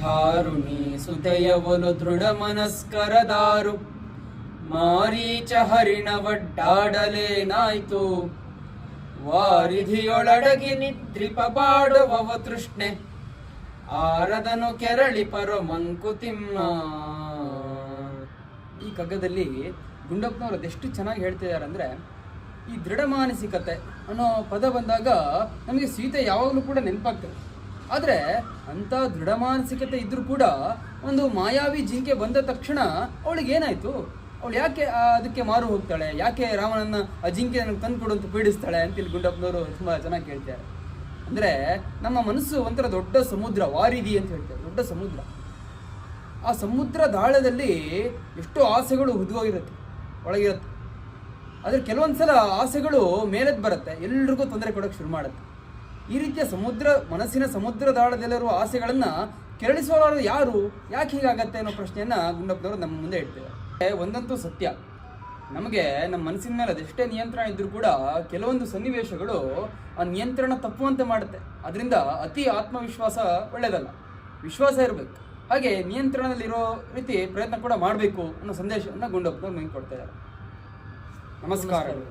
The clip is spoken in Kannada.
ಧಾರುಣಿ ಸುತೆಯವಲು ದೃಢ ಮನಸ್ಕರದಾರು. ಮಾರೀಚ ಹರಿಣ ಒಡ್ಡಾಡಲೇನಾಯ್ತು ವಾರಿಧಿಯೊಳಡಗಿ ನಿದ್ರಿಪ ಬಾಡುವವ ತೃಷ್ಣೆ. ಆರದನು ಕೆರಳಿ ಪರ ಮಂಕುತಿಮ್ಮ ಈ ಕಗ್ಗದಲ್ಲಿ ಗುಂಡಪ್ಪನವರು ಅದೆಷ್ಟು ಚೆನ್ನಾಗಿ ಹೇಳ್ತಿದ್ದಾರೆ ಅಂದ್ರೆ ಈ ದೃಢ ಮಾನಸಿಕತೆ ಅನ್ನೋ ಪದ ಬಂದಾಗ ನಮಗೆ ಸೀತೆ ಯಾವಾಗಲೂ ಕೂಡ ನೆನಪಾಗ್ತದೆ. ಆದರೆ ಅಂಥ ದೃಢ ಮಾನಸಿಕತೆ ಇದ್ದರೂ ಕೂಡ ಒಂದು ಮಾಯಾವಿ ಜಿಂಕೆ ಬಂದ ತಕ್ಷಣ ಅವಳಿಗೆ ಏನಾಯ್ತು? ಅವಳು ಯಾಕೆ ಅದಕ್ಕೆ ಮಾರು ಹೋಗ್ತಾಳೆ? ಯಾಕೆ ರಾಮನನ್ನ ಆ ಜಿಂಕೆ ನನಗೆ ತಂದು ಕೊಡು ಅಂತ ಪೀಡಿಸ್ತಾಳೆ ಅಂತ ಇಲ್ಲಿ ಗುಂಡಪ್ಪನವರು ತುಂಬಾ ಚೆನ್ನಾಗಿ ಕೇಳ್ತಾರೆ. ಅಂದ್ರೆ ನಮ್ಮ ಮನಸ್ಸು ಒಂಥರ ದೊಡ್ಡ ಸಮುದ್ರ, ವಾರಿದಿ ಅಂತ ಹೇಳ್ತಾರೆ ದೊಡ್ಡ ಸಮುದ್ರ. ಆ ಸಮುದ್ರ ದಾಳದಲ್ಲಿ ಎಷ್ಟೋ ಆಸೆಗಳು ಹುದುವಾಗಿರುತ್ತೆ, ಒಳಗಿರುತ್ತೆ. ಆದರೆ ಕೆಲವೊಂದು ಸಲ ಆಸೆಗಳು ಮೇಲೆದ್ದು ಬರುತ್ತೆ, ಎಲ್ರಿಗೂ ತೊಂದರೆ ಕೊಡೋಕೆ ಶುರು ಮಾಡುತ್ತೆ. ಈ ರೀತಿಯ ಸಮುದ್ರ, ಮನಸ್ಸಿನ ಸಮುದ್ರ ಆಸೆಗಳನ್ನು ಕೆರಳಿಸುವವರು ಯಾರು? ಯಾಕೆ ಹೀಗಾಗತ್ತೆ ಅನ್ನೋ ಪ್ರಶ್ನೆಯನ್ನ ಗುಂಡಪ್ಪನವರು ನಮ್ಮ ಮುಂದೆ ಇಡ್ತಾರೆ ಒಂದಂತೂ ಸತ್ಯ. ನಮಗೆ ನಮ್ಮ ಮನಸ್ಸಿನ ಮೇಲೆ ಅದೆಷ್ಟೇ ನಿಯಂತ್ರಣ ಇದ್ದರೂ ಕೂಡ ಕೆಲವೊಂದು ಸನ್ನಿವೇಶಗಳು ಆ ನಿಯಂತ್ರಣ ತಪ್ಪುವಂತೆ ಮಾಡುತ್ತೆ. ಅದರಿಂದ ಅತಿ ಆತ್ಮವಿಶ್ವಾಸ ಒಳ್ಳೆಯದಲ್ಲ. ವಿಶ್ವಾಸ ಇರಬೇಕು. ಹಾಗೆ ನಿಯಂತ್ರಣದಲ್ಲಿರೋ ರೀತಿ ಪ್ರಯತ್ನ ಕೂಡ ಮಾಡಬೇಕು ಅನ್ನೋ ಸಂದೇಶವನ್ನು ಗುಂಡಪ್ಪನವರು ನಮಗೆ ಕೊಡ್ತಾ ಇದ್ದಾರೆ ನಮಸ್ಕಾರಗಳು